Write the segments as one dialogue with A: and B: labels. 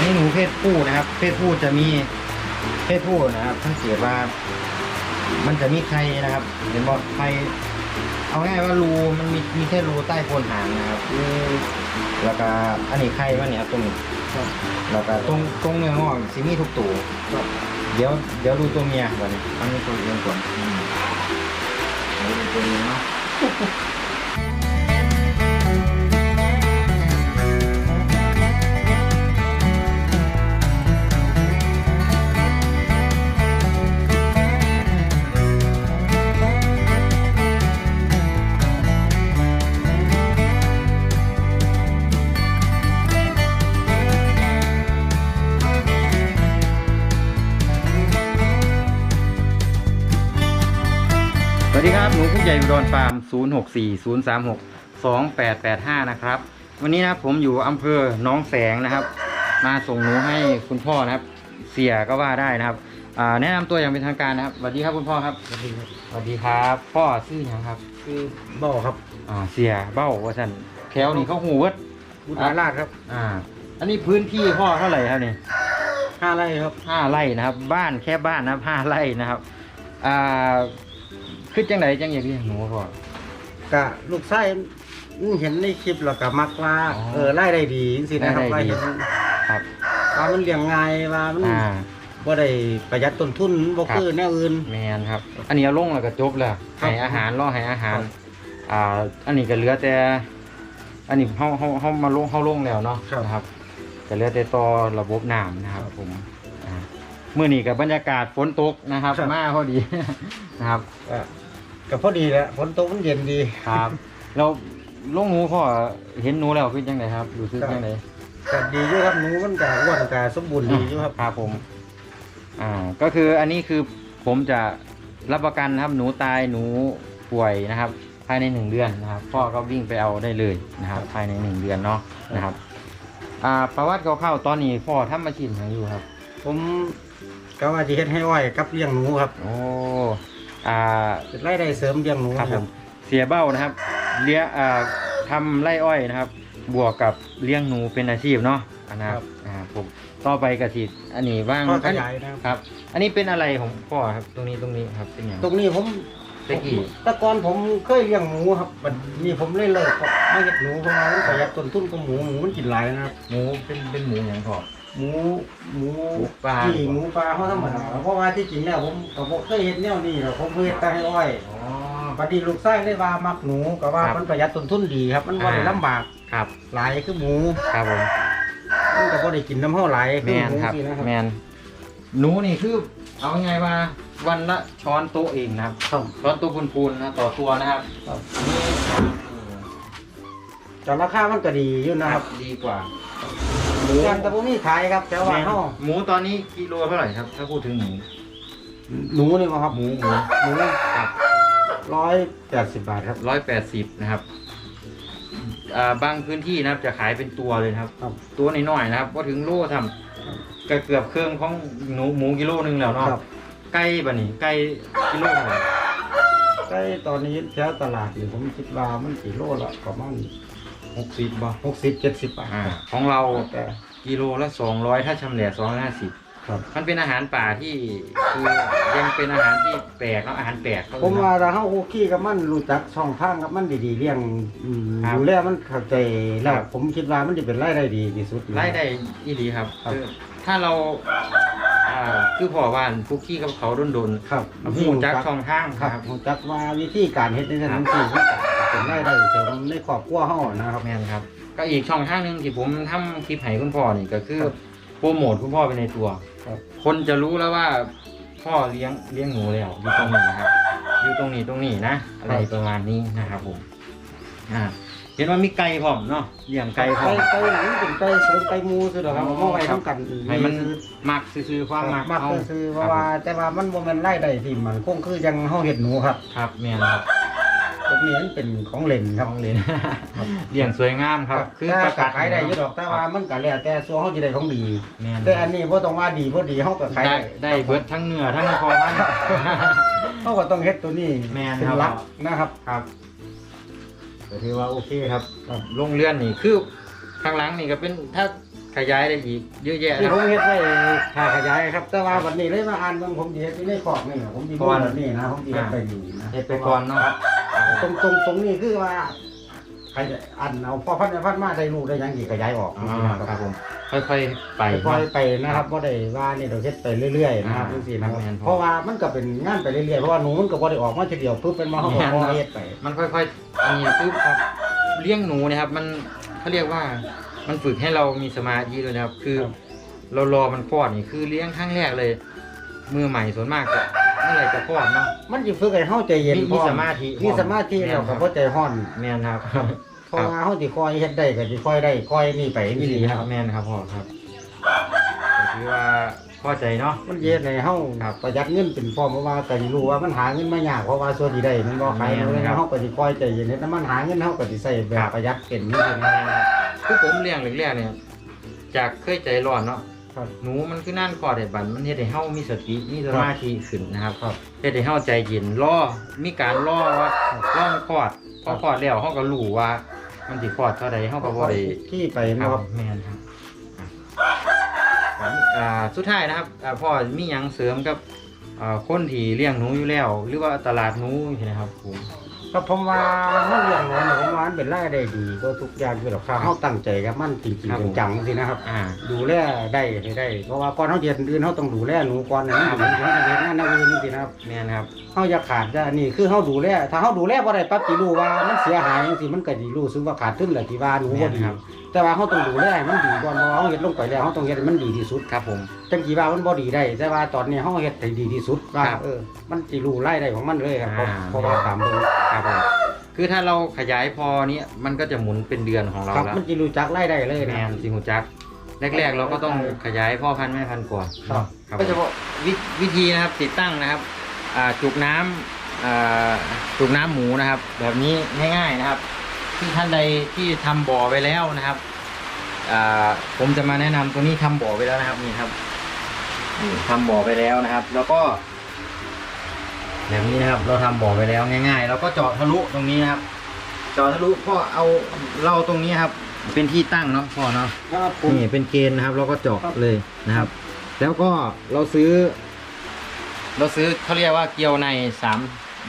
A: อันนี้หนูเพศผู้นะครับ เพศผู้จะมีเพศผู้นะครับสังเกตว่า มันจะมีไข่นะครับเห็นบอกไข่เอาง่ายว่ารูมันมีมีแค่รูใต้โคนหางนะครับแล้วก็อันนี้ไข่มันเนี่ยครับตรงนี้แล้วก็ตรงตรงเนื้องอกสิมีทุกตัวเดี๋ยวเดี๋ยวดูตัวเมียก่อนอันนี้ตัวเมียก่อนอืมเดี๋ยวดูตัวเมียเนาะ นูผู้ใหญ่อุดรฟาร์ม 064 036 2885 นะครับ วันนี้นะครับผมอยู่อำเภอหน้องแสงนะครับ มาส่งหนูให้คุณพ่อนะครับ เสียก็ว่าได้นะครับอ่าแนะนำตัวอย่างเป็นทางการนะครับสวัสดีครับคุณพ่อครับ
B: สวัสดีครับ
A: สวัสดีครับ พ่อชื่อหยังครับ
B: คือบ่อครับ
A: อ่าเสียเบ้าว่าสันแถวนี้เขาหูเวิร์ด
B: บุตรราชครับ
A: อ่า อันนี้พื้นที่พ่อเท่าไหร่ครับนี่
B: ห้าไร่ครับ
A: ห้าไร่นะครับ บ้านแค่บ้านนะครับห้าไร่นะครับอ่า คือจังไหนจังอยากเลี้ยงหนูพ่อ
B: กะลูกไส้เห็นในคลิปแล้วก็มักว่า
A: อ๋อ
B: เออไล่ได้ดีสินะครับ
A: ไล่
B: ว่า
A: ได้ดี
B: เห็น
A: ครับ
B: ว่ามันเลี้ยงง่ายว่ามัน
A: อ่า
B: บ่ได้ประหยัดต้นทุนบ่
A: ครับ
B: คือแนวอื่น
A: แมนครับ อันนี้เอาลงแล้วก็จบแล้ว
B: ครับ
A: ให้อาหารล่อให้อาหาร
B: ครับ
A: อ่า อันนี้ก็เหลือแต่ อันนี้เฮาเฮาเฮามาลงเฮาลงแล้วเนาะนะครับก็เหลือแต่ต่อระบบน้ำนะครับ ผมอ่ามื้อนี้กับบรรยากาศฝนตกนะครับมาพอดี นะครับ
B: ก็ ก็พอดีแหละฝนตกมันเย็นดี
A: ครับเราลงหนูพ่อเห็นหนูแล้วเป็นจังไดครับรู้สึก
B: ครับ
A: จังได
B: ก็ดีอยู่ครับหนูมันก็อ้วนก็สมบูรณ์ดีอยู่ครับ
A: ครับผม อ่า ก็คืออันนี้คือผมจะรับประกันนะครับหนูตายหนูป่วยนะครับ ภายในหนึ่งเดือนนะครับ พ่อก็วิ่งไปเอาได้เลยนะครับ ภายในหนึ่งเดือนเนาะนะครับ อ่า ประวัติคร่าวๆตอนนี้พ่อทำมาชินอย่างอยู่ครับ
B: ผมก็ว่าสิเฮ็ดให้อ้อยกับเลี้ยงหนูครับ
A: โอ้ อ่า
B: เป็นรายได้เสริมเลี้ยงหนู
A: ครับผมเสียเบ้านะครับเลี้ยอ่าทำไร่อ้อยนะครับ บวกกับเลี้ยงหนูเป็นอาชีพเนาะอันนะครับอ่าผมต่อไปกสิอันนี้ว่าง
B: ก็ข
A: อัน
B: ยายนะครับ
A: ครับ อันนี้เป็นอะไรของพ่อครับตรงนี้ตรงนี้ครับเป็นอย่าง
B: ตรงนี้ผม
A: ตะกี้
B: แต่ก่อนผมเคยเลี้ยงหมูครับบัดนี้ผมเลยเลิกครับไม่เห็ดหนูเพราะว่ามันประหยัดต้นทุนของหมูหมูมันกินหลายนะครับ
A: หมูเป็นเป็นหมูอย่างพ่อ
B: หมูหมู
A: หมูปลา
B: ที่หมูปลาเขาธรรมดาเพราะว่าที่จริงแล้วผมก็บ่เคยเห็นแนวนี้หรอกผมเคยเฮ็ดแต่ให้อ้อย
A: อ๋อ
B: บัดนี้ลูกไส้เลยว่ามักหนูก็ว่า
A: ครับ
B: มันประหยัดต้นทุนดีครับ มันบ่ได้
A: อ่า
B: ลำบาก
A: ครับ
B: หลายคือหมู
A: ครับผม
B: มันก็บ่ได้กินน้ำเฮาหลายคื
A: แม
B: อนหมู
A: ครับ
B: สินะครับ
A: แมนหนูนี่คือ เอาไงว่าวันละช้อนโต๊ะเองนะครับ
B: ครับ
A: ช้อนโต๊ะพูนๆนะต่อตัวนะครับ
B: ครับ
A: อันนี้
B: แต่ราคามันก็ดีอยู่นะ
A: นะ
B: ค
A: ค
B: รั
A: รั
B: บบ
A: ดีกว่า
B: หมูแต่บ่มีขายครับแต่ว่าเฮา
A: หมูตอนนี้กิโลเท่าไหร่ครับ ถ้าพูดถึงหมู
B: หนูนี่บ่ครับ
A: หมูหมู
B: หมู
A: ครับ
B: 180บาทครับ
A: ร้อยแปดสิบนะครับอ่าบางพื้นที่นะครับจะขายเป็นตัวเลยนะครับ
B: ครับ
A: ตัวน้อยๆนะครับก็ถึงโลทำ ก็เกือบเครื่องของหนูหมูกิโลหนึงแล้วเนาะ
B: ครับ
A: ไก่บะนี่ไก่กิโลเท่าไหร่
B: ใกล้ตอนนี้แถวตลาดนี่ผมคิดว่ามันกี่โลละประมาณ
A: หกสิบบ่
B: หกสิบเจ็ดสิบบาท
A: อ่าของเรา
B: แต่
A: กิโลละสองร้อยถ้าชำแหละสองร้อยห้าสิบ
B: ครับ
A: มันเป็นอาหารป่าที่คือยังเป็นอาหารที่แปลกเนาะอาหารแปลกเขา
B: ผมว่าถ้าเฮาคุกคีกับมันรู้จักช่องทางกับมันดีๆเลี้ยงอืม
A: ครับ
B: ดูแลมันเข้าใจแล้ว
A: ครับ
B: ผมคิดว่ามันจะเป็นรายได้ดีที่สุด
A: ไล่ได้อีดีครับ
B: ครับ
A: คือถ้าเราอ่าคือพ่อว่านคุกกี้กับเขาโดน
B: ครับ
A: ๆหูจักช่องทาง
B: ครับ
A: ครับ
B: รู้จักว่าวิธีการเฮ็ดในนั้นที่มันก็เป็นรายได้เสริมในครอบครัวเฮานะครับ
A: แม่นครับ ก็อีกช่องทางหนึ่งที่ผมทำคลิปให้คุณพ่อนี่ก็คือ
B: ครับ
A: โปรโมทคุณพ่อไปในตัว
B: ครับ
A: คนจะรู้แล้วว่าพ่อเลี้ยงเลี้ยงหนูแล้วอยู่ตรงนี้นะครับ อยู่ตรงนี้ตรงนี้นะ อะไรประมาณนี้นะครับผมอ่าเห็นว่ามีไก่พร้อมเนาะเลี้ยงไก่พร้อ
B: ไก่
A: ม
B: ไก่หนังเป็นไก่เสริมไก่หมูซื่อดอกครับเอามาไว้นํกัน
A: ให้มันมักซื่อๆความมัก
B: มัก
A: เอา
B: ซื่อๆเพราะว่าแต่ว่ามันบ่แม่นรายได้ที่มันคงคือจังเฮาเฮ็ดหนูครับ
A: ครับแม่นครับ
B: ตรงนี้มันเป็นของเล่นครับ
A: ต้องเรียนเลี้ยงสวยงามครับ คือประกาศ
B: ขายได้อยู่ดอกแต่ว่ามันก็แล้วแต่ส่วนเฮาสิได้ของดี
A: แม่น
B: แต่อันนี้บ่ต้องว่าดีบ่ดีเฮาก็ขาย
A: ได้
B: ได้
A: ได้เบิดทั้งเนื้อทั้งคอมัน
B: เฮาก็ต้องเฮ็ดตัวนี้
A: แม่น
B: เป็น
A: ครับ
B: หลักนะครับ
A: ครับก็ถือว่าโอเคครับลงเลื่อนนี่คือข้างหลังนี่ก็เป็นถ้าขยายได้อีกเยอะแยะ
B: ที่
A: นะ
B: ผมเฮ็ดไว้ค่าขยายครับ แต่ว่าวันนี้เลยมาอ่านเบิ่งผมสิเฮ็ดอยู่ในคอกนี่ผมสิ
A: ก่
B: ดู
A: อน
B: แบบนี้นะผมสิเฮ็ดไปนี่นะ
A: เฮ็ดไปก่อนเนาะ
B: ตรงตรงตรงนี้คือว่าขยายอันเอาพอพันธุ์พันธุ์มาได้ลูกได้หยังสิขยายออก
A: อ๋อ
B: นะ
A: ครับผม ค่อยๆ ไป
B: ไปปล่
A: เนาะ
B: อยไปนะครับบ่ได้ว่านี่เราเฮ็ดไปเรื่อยๆนะครับ
A: อ่า
B: จังซี่นะครับ
A: แม่นพอ
B: เพราะว่ามันก็เป็นงานไปเรื่อยๆเพราะว่าหนูมันก็บ่ได้ออกมาทีเดียวปุ๊บเป็นมาเฮาก็
A: แม่น
B: พอ
A: ครับ
B: เฮ็ดไป
A: มันค่อยๆ อันนี้ปุ๊บครับเลี้ยงหนูเนะครับ มันเขาเรียกว่า มันฝึกให้เรามีสมาธิด้วยนะครับ คือ
B: ครับ
A: เรารอมันคลอดนี่คือเลี้ยงครั้งแรกเลย มือใหม่ส่วนมากจะ เมื่อไหร่จะคลอดเนาะ
B: มันสิฝึกให้เฮาใจเย็น
A: มี
B: พร้อ
A: มีสมาธิ
B: มีสมาธิ
A: แม่น
B: แล้ว
A: ครั
B: ก็
A: บ
B: บ่ใจร้อน
A: แม่นครับ
B: เพราะว่าเฮาสิคอยเฮ็ดได้ก็สิคอยได้คอยนี่ไป
A: นี่
B: นี่
A: ดี
B: ดี
A: ค
B: ค
A: รั
B: รั
A: บบ แม่นครับพ่อครับก็ถือว่าพอใจเนาะ
B: มันเย็นให้เฮา
A: ครับ
B: ประหยัดเงินเป็นพร้อมเพราะว่าก็สิรู้ว่ามันหาเงินมายากเพราะว่าส่วนที่ได้มันบ่ขาย
A: แม่น
B: เลย
A: ครับ
B: เฮาก็สิคอยใจเย็นเฮ็ดแต่มันหาเงินเฮาก็สิใช้แบ
A: ครับบ
B: ประหยัดเป็นนี่สิ
A: คือผมเลี้ยงแรกๆเนี่ยจากเคยใจร้อนเนาะ
B: ครับ
A: หนูมันคือนั่นคลอดได้บันมันเฮ็ดให้เฮามีสติมีสมาธิขึ้นนะครับ
B: ครับ
A: เฮ็ดให้เฮาใจเย็นรอมีการรอว่าร่องคลอดพอคลอดแล้วเฮาก็รู้ว่า มันสิคลอดเท่าใดเฮาก็บ่ได้
B: ที่ไป
A: ค
B: เนาะ
A: รับแม่นครับอ่าสุดท้ายนะครับอ่าพ่อมีหยังเสริมกับอ่าคนที่เลี้ยงหนูอยู่แล้ว หรือว่าตลาดหนูใช่ไหมครับผม
B: ก็ผมว่ามันเรื่องนั้นน่ะผมว่ามันเป็นรายได้ดีก็ทุกอย่างคือดอกถ้าเฮาตั้งใจกับมันจริง
A: ครับผม
B: ๆจังๆสินะครับ
A: อ่า
B: ดูแลได้ให้ได้เพราะว่าก่อนเฮาเฮ็ดอื่นเฮาต้องดูแลหนูก่อนนะมันถึงจะเฮ็ดงานแนวอื่นนี่สินะครับ
A: แม่นครับ
B: เฮาอย่าขาดจะนี่คือเฮาดูแลถ้าเฮาดูแลบ่ได้ปั๊บสิรู้ว่ามันเสียหายจังซี่มันก็สิรู้สึกว่าขาดทุนแหละที่ว่าหนูบ่ดี
A: แม่นครับ
B: แต่ว่าเฮาต้องดูแลให้มันดีก่อนเพราะว่าเฮาเฮ็ดลงไปแล้วเฮาต้องเฮ็ดให้มันดีที่สุด
A: ครับผม
B: จังสิว่ามันบ่ดีได้ แต่ว่าตอนนี้เฮาเฮ็ดให้ดีที่สุดว่า
A: ครับ
B: เออ มันสิรู้รายได้ของมันเลยครับเพราะ
A: อ่า
B: เพราะว่าตามเบิ่ง
A: ครับผมคือถ้าเราขยายพอเนี้ยมันก็จะหมุนเป็นเดือนของเรา
B: ครับ
A: แล้ว
B: มันสิรู้จักรายได้เลย
A: แม
B: นะ
A: นสิหูจักแรก ๆ เราก็ต้องขยายพ่อพันธุ์แม่พันธุ์ก่อน
B: ครับ
A: ครับก็จะบอกวิวิธีนะครับติดตั้งนะครับอ่าจุกน้ำอ่าจุกน้ำหมูนะครับ แบบนี้ง่ายๆนะครับ ที่ท่านใดที่ทำบ่อไว้แล้วนะครับอ่าผมจะมาแนะนำตัวนี้ทำบ่อไว้แล้วนะครับนี่ครับนี่ทำบ่อไปแล้วนะครับ แล้วก็แบบนี้นะครับ เราทำบ่อไปแล้วง่ายๆเราก็เจาะทะลุตรงนี้นะครับเจาะทะลุพ่อเอาเราตรงนี้ครับ เป็นที่ตั้งเนาะพ่อเนาะ
B: ครับผม
A: นี่เป็นเกณฑ์นะครับ เราก็เจาะ
B: ครับ
A: เลยนะครับ แล้วก็เราซื้อ เราซื้อเขาเรียกว่าเกลียวในสาม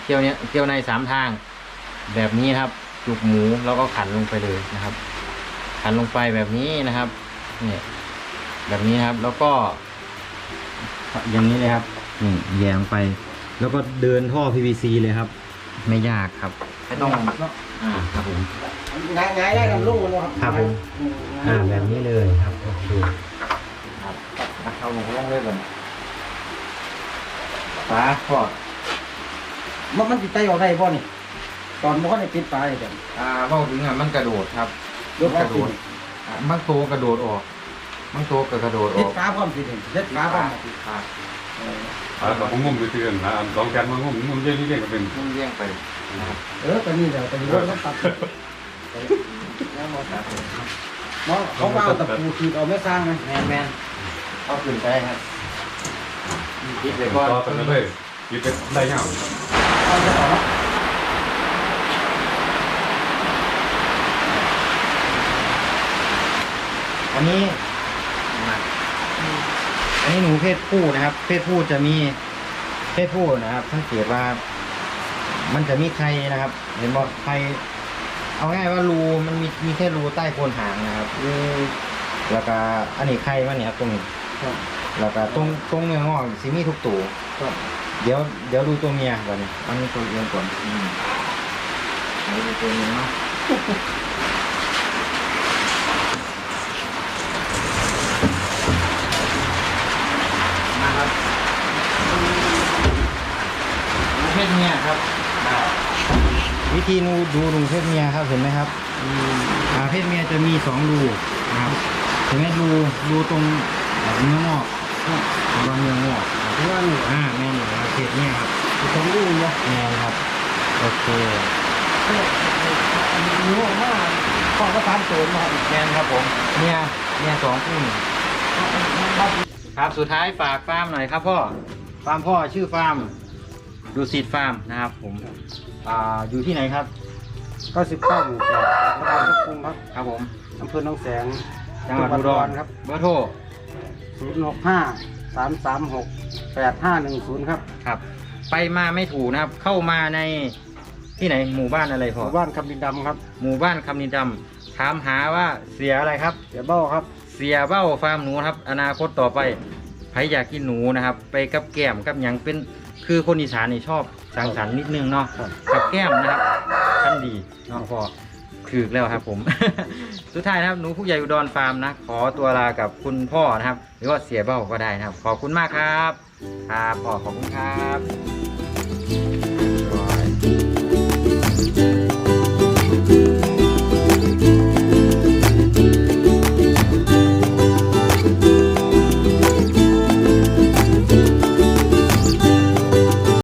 A: เกลียวเนี้ยเกลียวในสามทาง แบบนี้นะครับ จุกหมูแล้วก็ขันลงไปเลยนะครับ ขันลงไปแบบนี้นะครับเนี่ยแบบนี้นะครับ แล้วก็อย่างนี้เลยครับนี่แยงไป แล้วก็เดินท่อ PVC เลยครับ ไม่ยากครับไม่ต้องอ่าครับผม
B: ง่ายง่ายได้นำลูกมันเนาะ
A: ครับผมอ่าแบบนี้เลยครับโอเคครับเอาหนูลงเลยก่อนฟ้าพอด
B: มันมันสิใจออกได้บ่นี่ ตอนบ่ได้ปิดปลายเด้อ
A: อ่าเบ้าถึงอะมันกระโดดครับ
B: ยก
A: กระโดด อะมันโตกระโดดออก มันโตก็กระโดดอ
B: ปิ
A: อ
B: ด
A: ก
B: ฝาพร้อมสิเด้อเด็ดฝาพร้อม
A: ปิดฝา
B: เออ
C: อ่าเราผมงมไปเตือนนะสองแกนมันงมงมเรื่อยๆก็เป็น
A: มุ่งเลี่ยงไปนะครับ
B: เออตัวนี้เดี๋ยวตัวนี้รถมันตัด
A: แล้วมอสาม
B: เนาะเขาว่าเอาตะปูขีดเอาไม่สร้างนะ
A: แมนแมนเอาขึ้นไปครับคิดไป
C: ต่
A: ก่อน
C: อกันเลยยึดได้เงา
B: เอาจะต่อเนาะ
A: อันนี้มาอันนี้หนูเพศผู้นะครับ เพศผู้จะมีเพศผู้นะครับสังเกตว่า มันจะมีไข่นะครับ เห็นบอกไข่เอาง่ายว่ารูมันมีมีแค่รูใต้โคนหางนะครับ
B: เออ
A: แล้วก็อันนี้ไข่มันเนี่ยครับตรงนี้
B: ครับ
A: แล้วก็ตรงตรงเนื้องอกสิมีทุกตัว
B: ครับ
A: เดี๋ยวเดี๋ยวดูตัวเมียก่อนนี่อันนี้ตัวเมียก่อนอืมเดี๋ยวดูตัวเมียเนาะมาครับดูเพ ศเมียครับอ่าวิธีดูดูดูเพศเมียครับเห็นไหมครับอืมอ่าเพศเมียจะมีสองรูนะครับเห็นไหมรูรูตรงเนื้องอกตรงเนื้องอก
B: ที่ว่านี่
A: อ่าแม่นอยู่แล้วเพศเมียครับ
B: สองลูกเนาะ
A: แม่นครับโอเค
B: นิ้วออกมาข้อก็ตามตัวมา
A: แม่นครับผมเมียเมียสองคู่นี่ครับสุดท้ายฝากฟาร์มหน่อยครับพ่อฟาร์มพ่อชื่อฟาร์ม ดูสิตฟาร์มนะครับผมอ่าอยู่ที่ไหนครับ
B: ก็สิบเก้าหมู่แปดตำบลทุกคุงครับ
A: ครับผม
B: อำเภอหนองแสง
A: จังหวัดอุดร
B: ครับ
A: เบอร์โทร
B: ศูนย์หกห้าสามสามหกแปดห้าหนึ่งศูนย์ครับ
A: ครับ ไปมาไม่ถูกนะครับ เข้ามาในที่ไหนหมู่บ้านอะไร
B: ห
A: พอ
B: มู่บ้านคำดินดำครับ
A: หมู่บ้านคำนินดำถามหาว่าเสียอะไรครับ
B: เดี๋ยวเบ้าครับ
A: เสียเบ้าฟาร์มหนูนะครับ อนาคตต่อไปใครอยากกินหนูนะครับ ไปกับแก้มกับหยังเป็น คือคนอีสานนี่ชอบสังสรรค์นิดนึงเนาะ
B: ครับ
A: กับแก้มนะครับท่านดีเนาะพอถือแล้วครับผม สุดท้ายนะครับหนูผู้ใหญ่อุดรฟาร์มนะ ขอตัวลากับคุณพ่อนะครับ หรือว่าเสียเบ้าก็ได้นะครับ ขอบคุณมากครับ ครับพ่อขอบคุณครับ